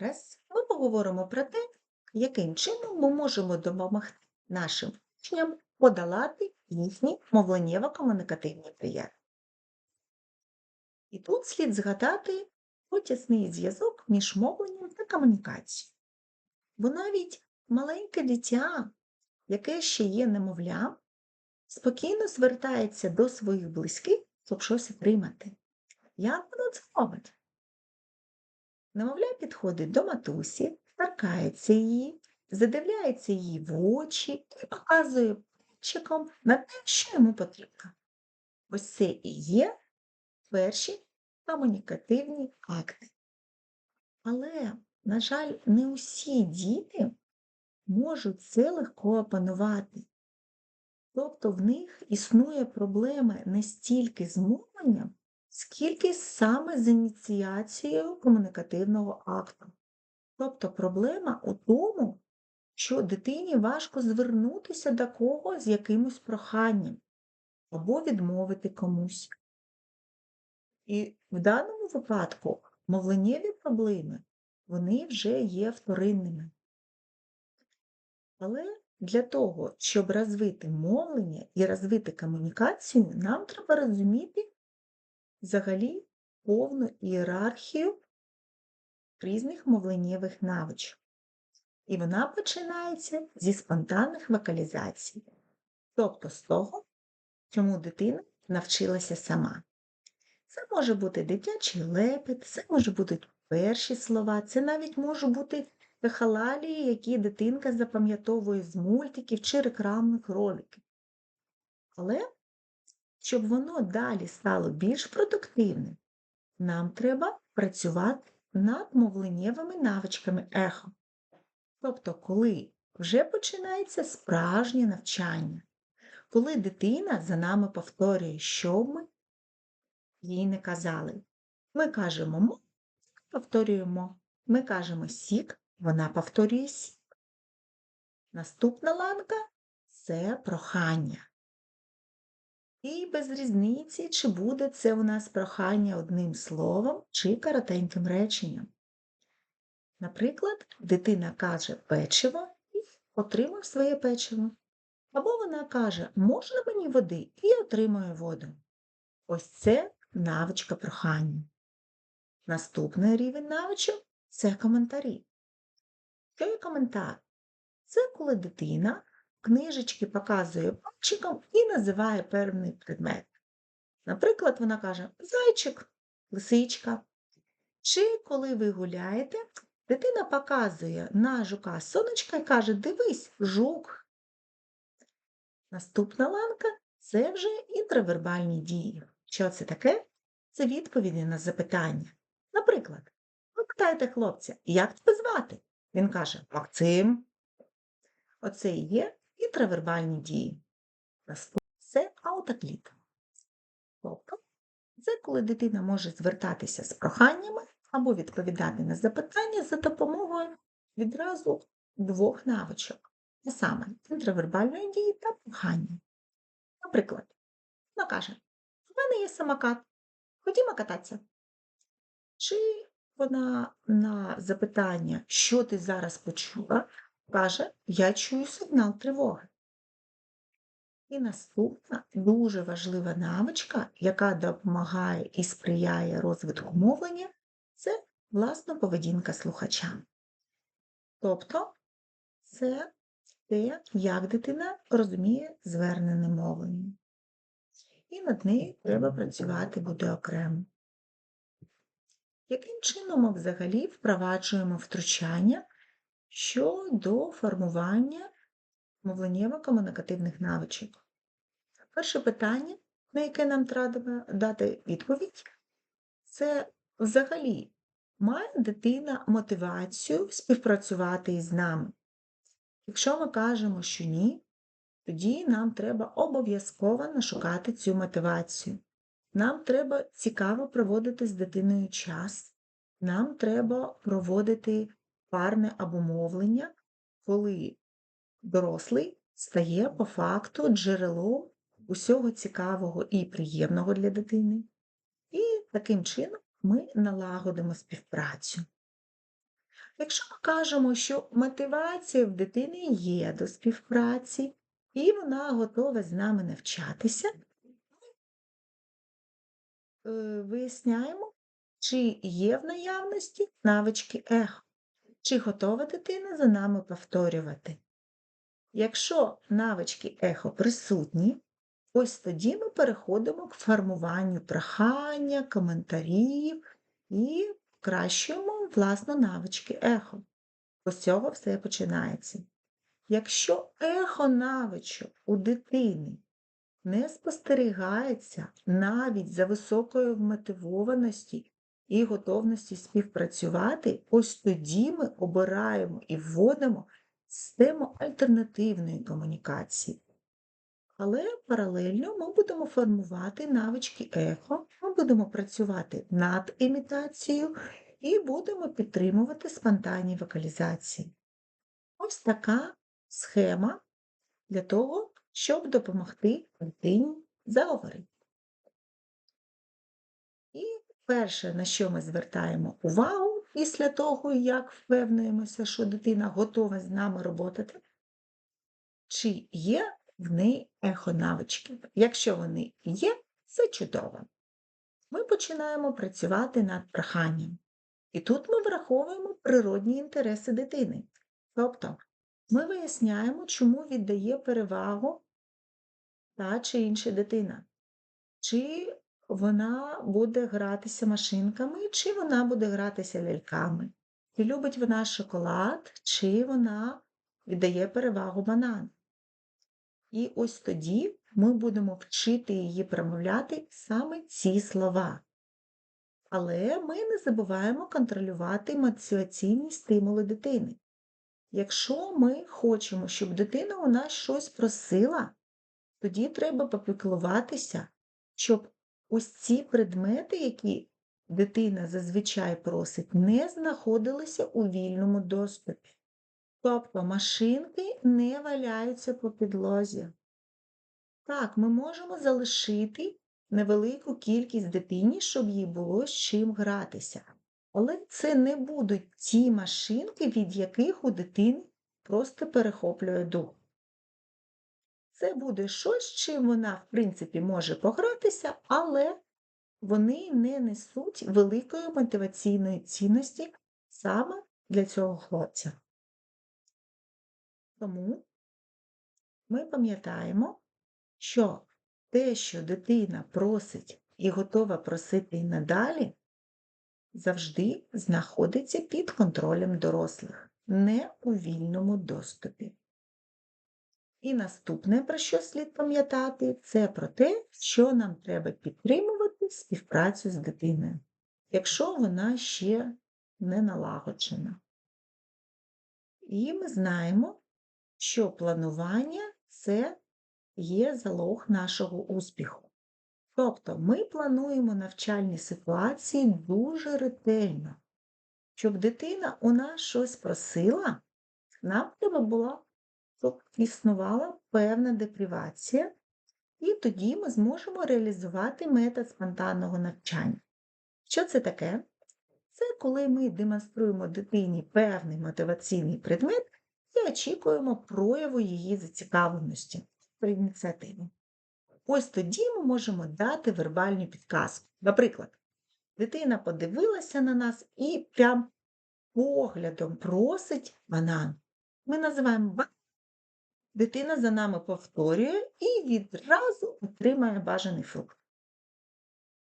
Зараз ми поговоримо про те, яким чином ми можемо допомогти нашим учням подолати їхні мовленнєво-комунікативні бар'єри. І тут слід згадати про тісний зв'язок між мовленням та комунікацією. Бо навіть маленьке дитя, яке ще є немовлям, спокійно звертається до своїх близьких, щоб щось отримати. Як воно це робить? Немовля підходить до матусі, торкається її, задивляється її в очі і показує пальчиком на те, що йому потрібно. Ось це і є перші комунікативні акти. Але, на жаль, не усі діти можуть це легко опанувати. Тобто в них існує проблема не стільки з мовленням, скільки саме з ініціацією комунікативного акту. Тобто проблема у тому, що дитині важко звернутися до кого з якимось проханням або відмовити комусь. І в даному випадку мовленнєві проблеми вони вже є вторинними. Але для того, щоб розвити мовлення і розвити комунікацію, нам треба розуміти взагалі повну ієрархію різних мовленнєвих навичок. І вона починається зі спонтанних вокалізацій, тобто з того, чому дитина навчилася сама. Це може бути дитячий лепет, це може бути перші слова, це навіть може бути ехалалії, які дитинка запам'ятовує з мультиків чи рекламних роликів. Але щоб воно далі стало більш продуктивним, нам треба працювати над мовленнєвими навичками ехо. Тобто, коли вже починається справжнє навчання, коли дитина за нами повторює, що ми їй не казали. Ми кажемо мо, повторюємо. Ми кажемо сік, вона повторює сік. Наступна ланка це прохання. І без різниці, чи буде це у нас прохання одним словом чи коротеньким реченням. Наприклад, дитина каже печиво і отримав своє печиво. Або вона каже, можна мені води і отримує воду. Ось це навичка прохання. Наступний рівень навичок це коментарі. Що є коментар? Це коли дитина книжечки показує пальчиком і називає певний предмет. Наприклад, вона каже зайчик, лисичка. Чи коли ви гуляєте, дитина показує на жука сонечка і каже Дивись, жук. Наступна ланка це вже інтровербальні дії. Що це таке? Це відповіді на запитання. Наприклад, ви питаєте хлопця, як тебе звати? Він каже Максим. Оце і є інтровербальні дії. Це аутоклік. Тобто, це коли дитина може звертатися з проханнями або відповідати на запитання за допомогою відразу двох навичок, а саме інтровербальної дії та прохання. Наприклад, вона каже, у мене є самокат, ходімо кататися. Чи вона на запитання, що ти зараз почула, каже, я чую сигнал тривоги. І наступна дуже важлива навичка, яка допомагає і сприяє розвитку мовлення, це власна поведінка слухача. Тобто це те, як дитина розуміє звернене мовлення. І над нею треба працювати буде окремо. Яким чином ми взагалі впроваджуємо втручання щодо формування мовленнєво-комунікативних навичок? Перше питання, на яке нам треба дати відповідь, це взагалі має дитина мотивацію співпрацювати із нами? Якщо ми кажемо, що ні, тоді нам треба обов'язково нашукати цю мотивацію. Нам треба цікаво проводити з дитиною час, нам треба проводити парне обумовлення, коли дорослий стає по факту джерелом усього цікавого і приємного для дитини. І таким чином ми налагодимо співпрацю. Якщо ми кажемо, що мотивація в дитини є до співпраці, і вона готова з нами навчатися, е, виясняємо, чи є в наявності навички ехо, чи готова дитина за нами повторювати. Якщо навички ехо присутні, ось тоді ми переходимо к формуванню прохання, коментарів і покращуємо власне навички ехо. З цього все починається. Якщо ехо навичок у дитини не спостерігається навіть за високою вмотивованості і готовності співпрацювати, ось тоді ми обираємо і вводимо систему альтернативної комунікації. Але паралельно ми будемо формувати навички ехо, ми будемо працювати над імітацією і будемо підтримувати спонтанні вокалізації. Ось така схема для того, щоб допомогти дитині заговорити. Перше, на що ми звертаємо увагу після того, як впевнуємося, що дитина готова з нами роботати, чи є в неї ехонавички. Якщо вони є, це чудово. Ми починаємо працювати над проханням. І тут ми враховуємо природні інтереси дитини. Тобто ми виясняємо, чому віддає перевагу та чи інша дитина. Чи вона буде гратися машинками, чи вона буде гратися ляльками. Чи любить вона шоколад, чи вона віддає перевагу банан. І ось тоді ми будемо вчити її промовляти саме ці слова. Але ми не забуваємо контролювати мотиваційні стимули дитини. Якщо ми хочемо, щоб дитина у нас щось просила, тоді треба попіклуватися, щоб ось ці предмети, які дитина зазвичай просить, не знаходилися у вільному доступі. Тобто машинки не валяються по підлозі. Так, ми можемо залишити невелику кількість дитині, щоб їй було з чим гратися. Але це не будуть ті машинки, від яких у дитини просто перехоплює дух. Це буде щось, чим вона, в принципі, може погратися, але вони не несуть великої мотиваційної цінності саме для цього хлопця. Тому ми пам'ятаємо, що те, що дитина просить і готова просити і надалі, завжди знаходиться під контролем дорослих, не у вільному доступі. І наступне, про що слід пам'ятати, це про те, що нам треба підтримувати співпрацю з дитиною, якщо вона ще не налагоджена. І ми знаємо, що планування це є залог нашого успіху. Тобто ми плануємо навчальні ситуації дуже ретельно. Щоб дитина у нас щось просила, нам треба було, щоб існувала певна депривація, і тоді ми зможемо реалізувати метод спонтанного навчання. Що це таке? Це коли ми демонструємо дитині певний мотиваційний предмет і очікуємо прояву її зацікавленості при ініціативі. Ось тоді ми можемо дати вербальну підказку. Наприклад, дитина подивилася на нас і прям поглядом просить банан. Ми називаємо банан. Дитина за нами повторює і відразу отримає бажаний фрукт.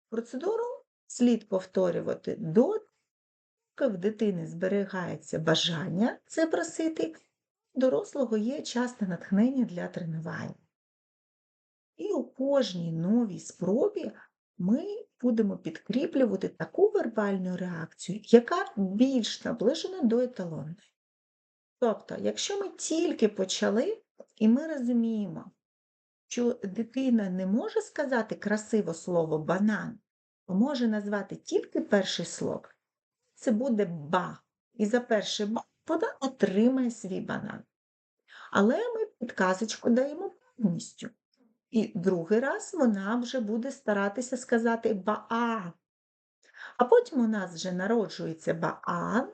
Процедуру слід повторювати до в дитини зберігається бажання це просити, дорослого є часте натхнення для тренування. І у кожній новій спробі ми будемо підкріплювати таку вербальну реакцію, яка більш наближена до еталонної. Тобто, якщо ми тільки почали, і ми розуміємо, що дитина не може сказати красиво слово банан, може назвати тільки перший слог, це буде ба. І за перший ба вона отримає свій банан. Але ми підказочку даємо повністю. І другий раз вона вже буде старатися сказати баа. А потім у нас вже народжується баан,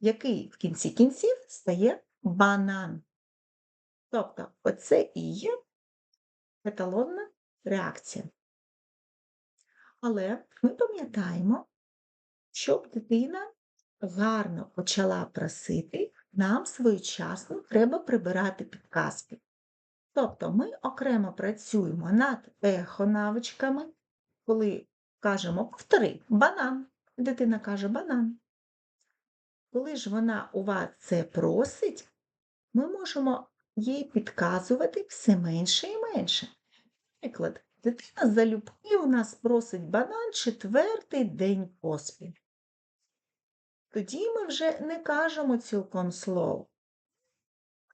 який в кінці кінців стає банан. Тобто, оце і є еталонна реакція. Але ми пам'ятаємо, щоб дитина гарно почала просити, нам своєчасно треба прибирати підказки. Тобто ми окремо працюємо над ехо-навичками, коли кажемо повтори банан. Дитина каже банан. Коли ж вона у вас це просить, ми можемо їй підказувати все менше і менше. Наприклад, дитина залюбки у нас просить банан четвертий день поспіль. Тоді ми вже не кажемо цілком слово.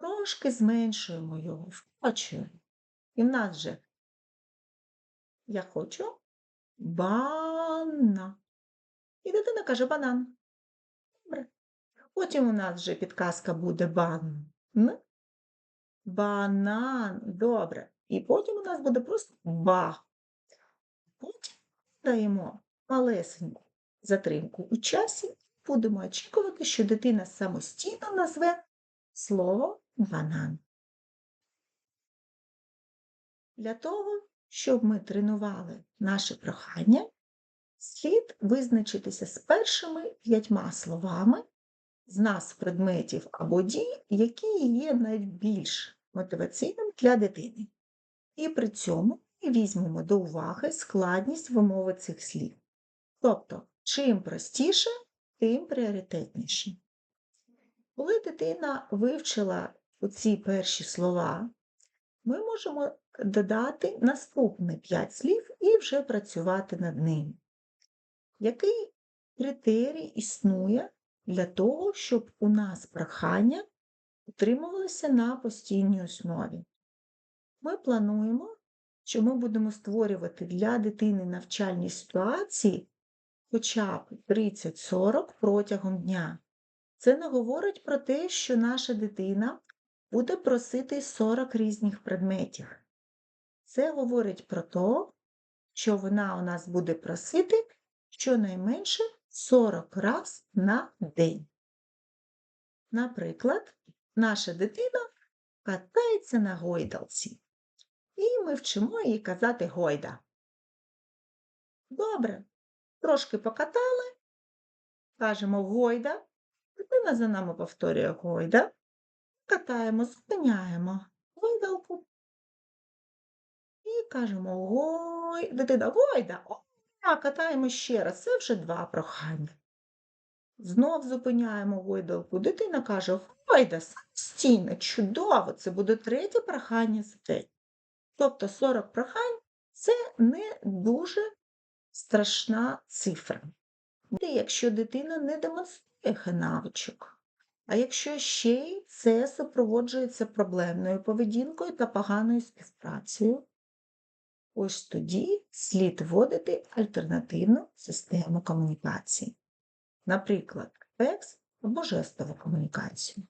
Трошки зменшуємо його, вкочуємо. І в нас же я хочу бана. І дитина каже банан. Добре. Потім у нас вже підказка буде бан. Банан. Добре. І потім у нас буде просто ба. Потім даємо малесеньку затримку у часі, будемо очікувати, що дитина самостійно назве слово банан. Для того, щоб ми тренували наше прохання, слід визначитися з першими п'ятьма словами з назв предметів або дій, які є найбільш мотиваційним для дитини. І при цьому візьмемо до уваги складність вимови цих слів. Тобто, чим простіше, тим пріоритетніше. Коли дитина вивчила оці перші слова, ми можемо додати наступні 5 слів і вже працювати над ним. Який критерій існує для того, щоб у нас прохання утримувалося на постійній основі? Ми плануємо, що ми будемо створювати для дитини навчальні ситуації хоча б 30-40 протягом дня. Це не говорить про те, що наша дитина буде просити 40 різних предметів. Це говорить про те, що вона у нас буде просити щонайменше 40 раз на день. Наприклад, наша дитина катається на гойдалці, і ми вчимо її казати гойда. Добре, трошки покатали, кажемо гойда, дитина за нами повторює гойда, катаємо, зупиняємо гойдалку і кажемо гой, дитина гойда, а катаємо ще раз, це вже два прохання. Знов зупиняємо гойдалку. Дитина каже, гойда, самостійно, чудово, це буде третє прохання за день. Тобто 40 прохань це не дуже страшна цифра. І якщо дитина не демонструє навичок, а якщо ще й це супроводжується проблемною поведінкою та поганою співпрацею, ось тоді слід вводити альтернативну систему комунікації, наприклад, текст або жестову комунікацію.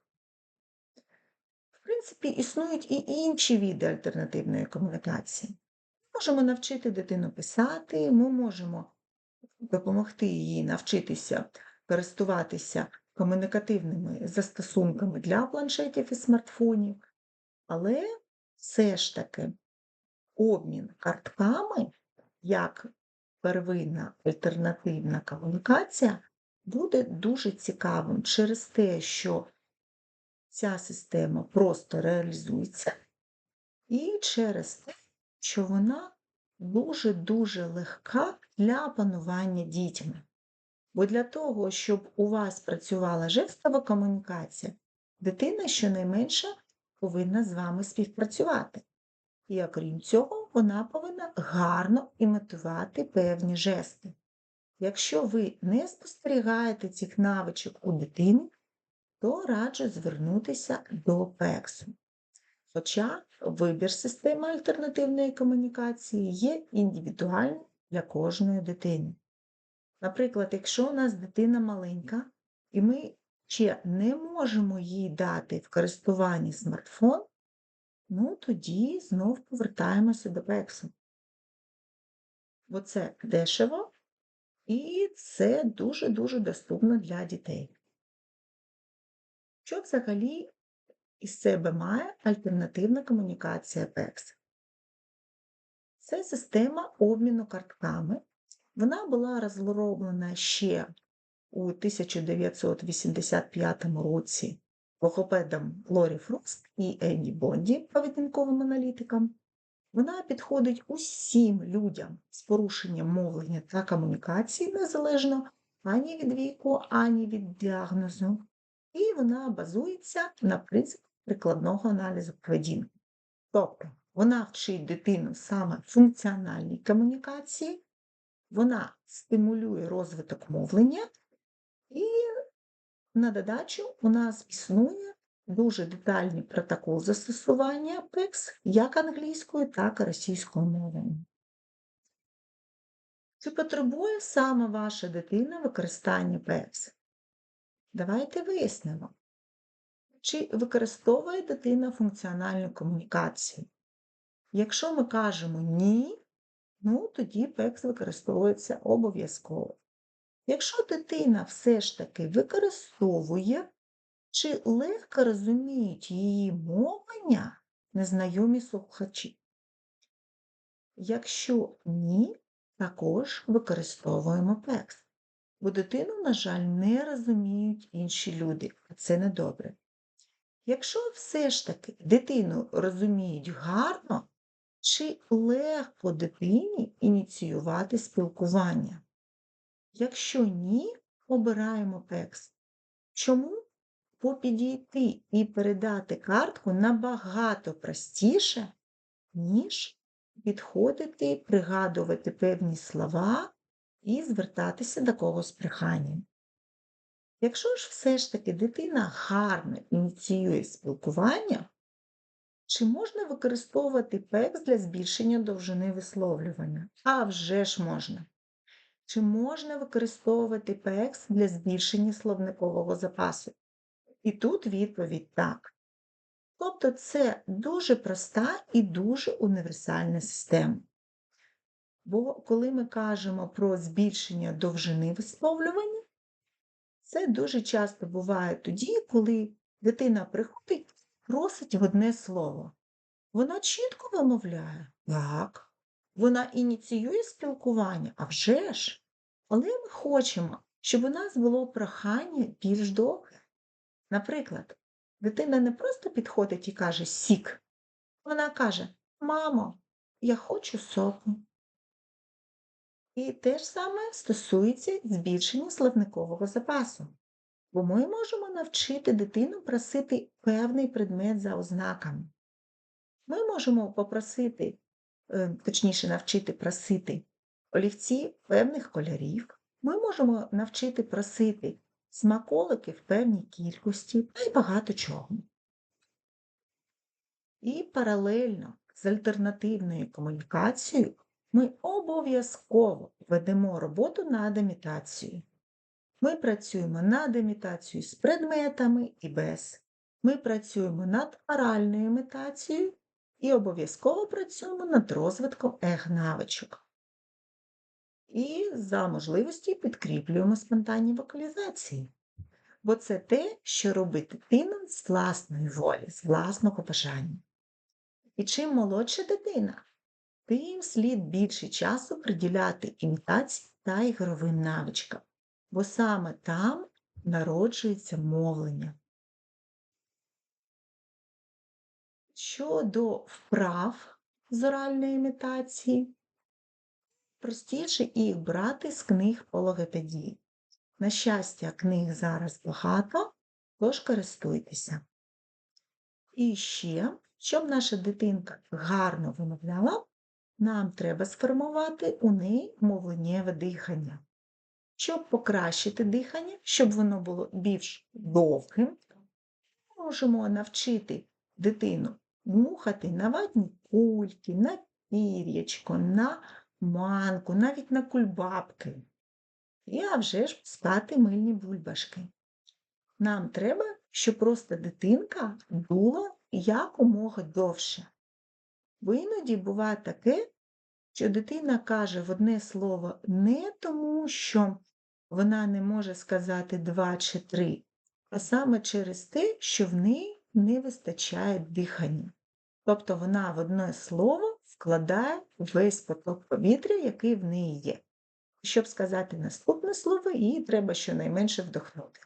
В принципі, існують і інші види альтернативної комунікації. Можемо навчити дитину писати, ми можемо допомогти їй навчитися користуватися комунікативними застосунками для планшетів і смартфонів, але все ж таки обмін картками як первинна альтернативна комунікація буде дуже цікавим через те, що ця система просто реалізується, і через те, що вона дуже-дуже легка для панування дітьми. Бо для того, щоб у вас працювала жестова комунікація, дитина щонайменше повинна з вами співпрацювати. І окрім цього, вона повинна гарно імітувати певні жести. Якщо ви не спостерігаєте цих навичок у дитини, то раджу звернутися до ПЕКСу. Хоча вибір системи альтернативної комунікації є індивідуальним для кожної дитини. Наприклад, якщо у нас дитина маленька, і ми ще не можемо їй дати в користуванні смартфон, ну тоді знов повертаємося до пексу. Бо це дешево і це дуже-дуже доступно для дітей. Що взагалі із себе має альтернативна комунікація PEX? Це система обміну картками. Вона була розроблена ще у 1985 році логопедом Лорі Фрост і Енді Бонді, поведінковим аналітикам. Вона підходить усім людям з порушенням мовлення та комунікації незалежно ані від віку, ані від діагнозу. І вона базується на принципі прикладного аналізу поведінки. Тобто вона вчить дитину саме функціональній комунікації, вона стимулює розвиток мовлення, і на додачу у нас існує дуже детальний протокол застосування PEX як англійською, так і російською мовою. Чи потребує саме ваша дитина використання PEX? Давайте вияснимо. Чи використовує дитина функціональну комунікацію? Якщо ми кажемо ні, ну тоді PEX використовується обов'язково. Якщо дитина все ж таки використовує, чи легко розуміють її мовлення незнайомі слухачі? Якщо ні, також використовуємо PEX, бо дитину, на жаль, не розуміють інші люди, а це недобре. Якщо все ж таки дитину розуміють гарно, чи легко дитині ініціювати спілкування? Якщо ні, обираємо PEX. Чому? Бо підійти і передати картку набагато простіше, ніж підходити, пригадувати певні слова і звертатися до когось проханням. Якщо ж все ж таки дитина гарно ініціює спілкування, чи можна використовувати PEX для збільшення довжини висловлювання? А вже ж можна. Чи можна використовувати PEX для збільшення словникового запасу? І тут відповідь так. Тобто це дуже проста і дуже універсальна система. Бо коли ми кажемо про збільшення довжини висловлювання, це дуже часто буває тоді, коли дитина приходить просить в одне слово. Вона чітко вимовляє так. Вона ініціює спілкування, а вже ж. Але ми хочемо, щоб у нас було прохання більш довге. Наприклад, дитина не просто підходить і каже сік, вона каже Мамо, я хочу соку. І те ж саме стосується збільшення словникового запасу. Бо ми можемо навчити дитину просити певний предмет за ознаками. Ми можемо попросити, точніше, навчити просити олівці певних кольорів. Ми можемо навчити просити смаколики в певній кількості та й багато чого. І паралельно з альтернативною комунікацією ми обов'язково ведемо роботу над імітацією. Ми працюємо над імітацією з предметами і без. Ми працюємо над оральною імітацією і обов'язково працюємо над розвитком ег-навичок. І за можливості підкріплюємо спонтанні вокалізації. Бо це те, що робить дитина з власної волі, з власного бажання. І чим молодша дитина, тим слід більше часу приділяти імітації та ігровим навичкам бо саме там народжується мовлення. Щодо вправ з оральної імітації, простіше їх брати з книг по логопедії. На щастя, книг зараз багато, тож користуйтеся. І ще, щоб наша дитинка гарно вимовляла, нам треба сформувати у неї мовленнєве дихання. Щоб покращити дихання, щоб воно було більш довгим, можемо навчити дитину мухати на ватні кульки, на пір'ячко, на манку, навіть на кульбабки. І а вже ж спати мильні бульбашки. Нам треба, щоб просто дитинка дула якомога довше. Бо іноді буває таке, що дитина каже в одне слово не тому, що вона не може сказати два чи три, а саме через те, що в неї не вистачає дихання. Тобто вона в одне слово вкладає весь поток повітря, який в неї є. Щоб сказати наступне слово, їй треба щонайменше вдохнути.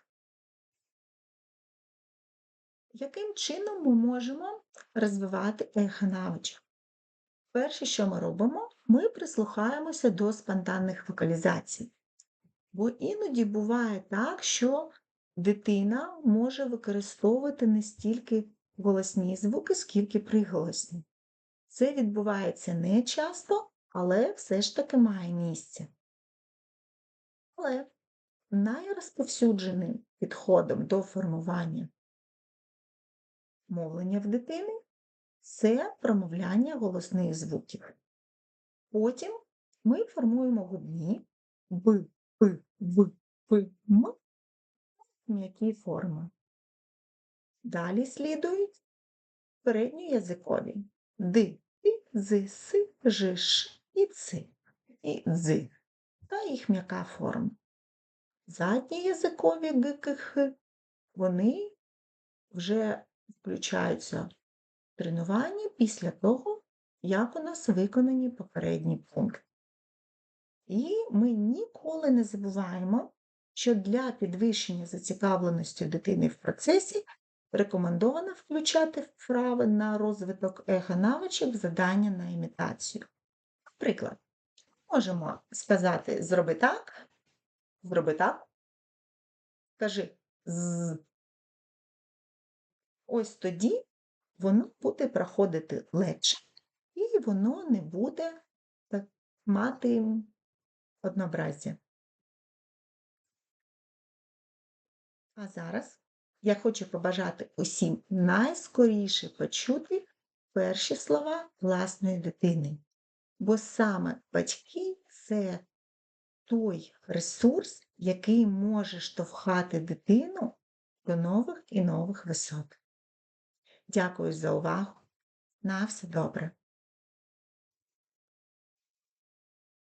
Яким чином ми можемо розвивати ехонавичок? Перше, що ми робимо, ми прислухаємося до спонтанних вокалізацій. Бо іноді буває так, що дитина може використовувати не стільки голосні звуки, скільки приголосні. Це відбувається не часто, але все ж таки має місце. Але найрозповсюдженим підходом до формування мовлення в дитини це промовляння голосних звуків. Потім ми формуємо губні б, п, в, п, м м'які форми. Далі слідують передньоязикові д, і, з, с, ж, ш і ц, і дз та їх м'яка форма. Задньоязикові г, к, х, вони вже включаються в тренування після того, як у нас виконані попередні пункти. І ми ніколи не забуваємо, що для підвищення зацікавленості дитини в процесі рекомендовано включати вправи на розвиток ехонавичок задання на імітацію. Наприклад, можемо сказати зроби так, зроби так, кажи з. Ось тоді воно буде проходити легше, і воно не буде мати однообразя. А зараз я хочу побажати усім найскоріше почути перші слова власної дитини, бо саме батьки це той ресурс, який може штовхати дитину до нових і нових висот. Дякую за увагу. На все добре.